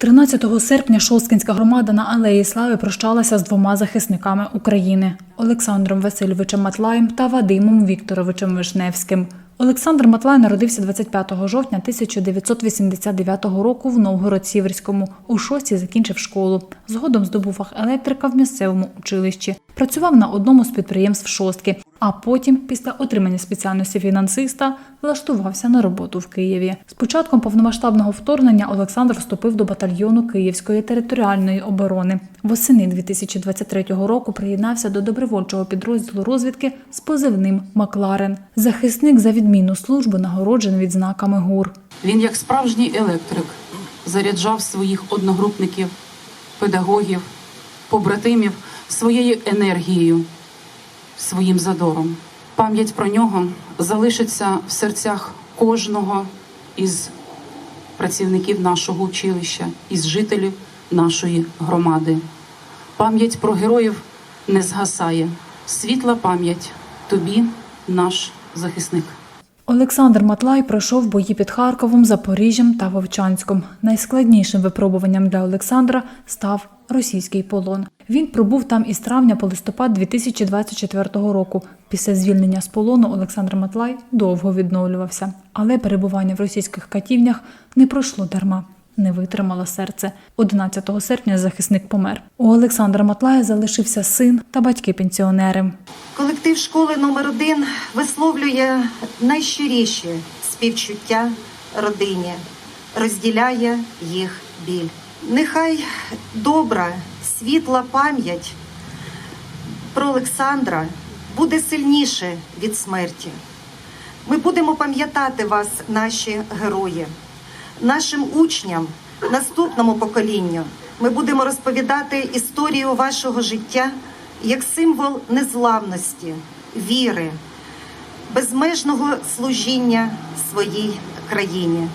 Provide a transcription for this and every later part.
13 серпня Шосткинська громада на Алеї Слави прощалася з двома захисниками України Олександром Васильовичем Матлаєм та Вадимом Вікторовичем Вишневським. Олександр Матлай народився 25 жовтня 1989 року в Новгород-Сіверському. У шості закінчив школу. Згодом здобув електрика в місцевому училищі. Працював на одному з підприємств шостки, а потім, після отримання спеціальності фінансиста, влаштувався на роботу в Києві. З початком повномасштабного вторгнення Олександр вступив до батальйону Київської територіальної оборони. Восени 2023 року приєднався до добровольчого підрозділу розвідки з позивним Макларен. Захисник за відмінну службу нагороджений відзнаками ГУР. Він, як справжній електрик, заряджав своїх одногрупників, педагогів, побратимів своєю енергією, своїм задором. Пам'ять про нього залишиться в серцях кожного із працівників нашого училища, із жителів нашої громади. Пам'ять про героїв не згасає. Світла пам'ять тобі, наш захисник. Олександр Матлай пройшов бої під Харковом, Запоріжжям та Вовчанськом. Найскладнішим випробуванням для Олександра став російський полон. Він пробув там із травня по листопад 2024 року. Після звільнення з полону Олександр Матлай довго відновлювався, але перебування в російських катівнях не пройшло дарма. Не витримало серце. 11 серпня захисник помер. У Олександра Матлая залишився син та батьки-пенсіонери. Колектив школи номер 1 висловлює найщиріші співчуття родині, розділяє їх біль. Нехай добра, світла пам'ять про Олександра буде сильніше від смерті. Ми будемо пам'ятати вас, наші герої, нашим учням, наступному поколінню. Ми будемо розповідати історію вашого життя як символ незламності, віри, безмежного служіння своїй країні.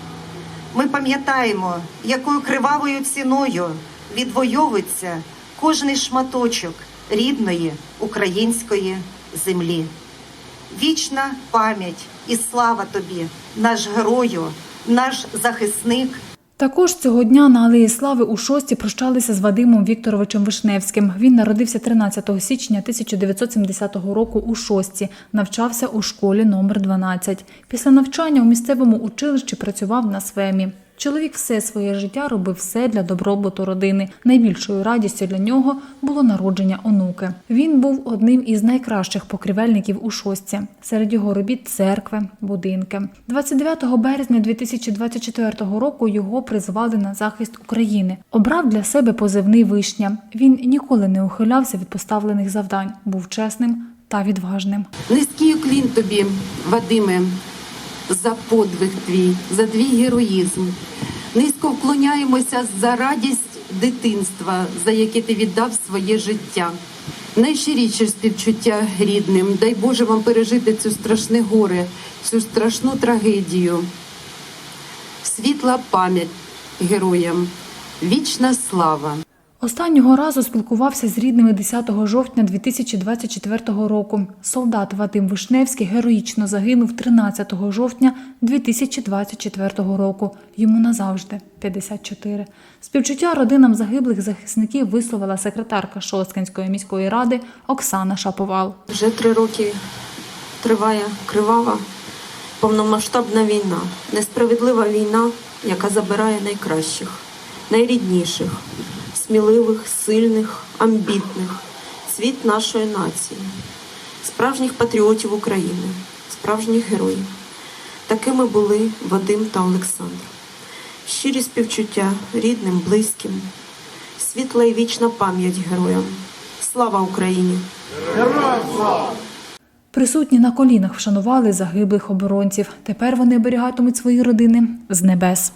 Ми пам'ятаємо, якою кривавою ціною відвоюється кожний шматочок рідної української землі. Вічна пам'ять і слава тобі, наш герою, наш захисник. Також цього дня на Алеї Слави у шості прощалися з Вадимом Вікторовичем Вишневським. Він народився 13 січня 1970 року у шості, навчався у школі номер 12. Після навчання у місцевому училищі працював на СВЕМі. Чоловік все своє життя робив все для добробуту родини. Найбільшою радістю для нього було народження онуки. Він був одним із найкращих покрівельників у шостці. Серед його робіт церкви, будинки. 29 березня 2024 року його призвали на захист України. Обрав для себе позивний вишня. Він ніколи не ухилявся від поставлених завдань, був чесним та відважним. Низький уклін тобі, Вадиме, за подвиг твій, за твій героїзм. Низько вклоняємося за радість дитинства, за яке ти віддав своє життя. Найщиріше співчуття рідним. Дай Боже вам пережити цю страшне горе, цю страшну трагедію. Світла пам'ять героям, вічна слава. Останнього разу спілкувався з рідними 10 жовтня 2024 року. Солдат Вадим Вишневський героїчно загинув 13 жовтня 2024 року. Йому назавжди 54. Співчуття родинам загиблих захисників висловила секретарка Шосткинської міської ради Оксана Шаповал. Вже три роки триває кривава повномасштабна війна, несправедлива війна, яка забирає найкращих, найрідніших, сміливих, сильних, амбітних, світ нашої нації, справжніх патріотів України, справжніх героїв. Такими були Вадим та Олександр. Щирі співчуття рідним, близьким, світла і вічна пам'ять героям. Слава Україні! Героям Присутні на колінах вшанували загиблих оборонців. Тепер вони оберігатимуть свої родини з небес.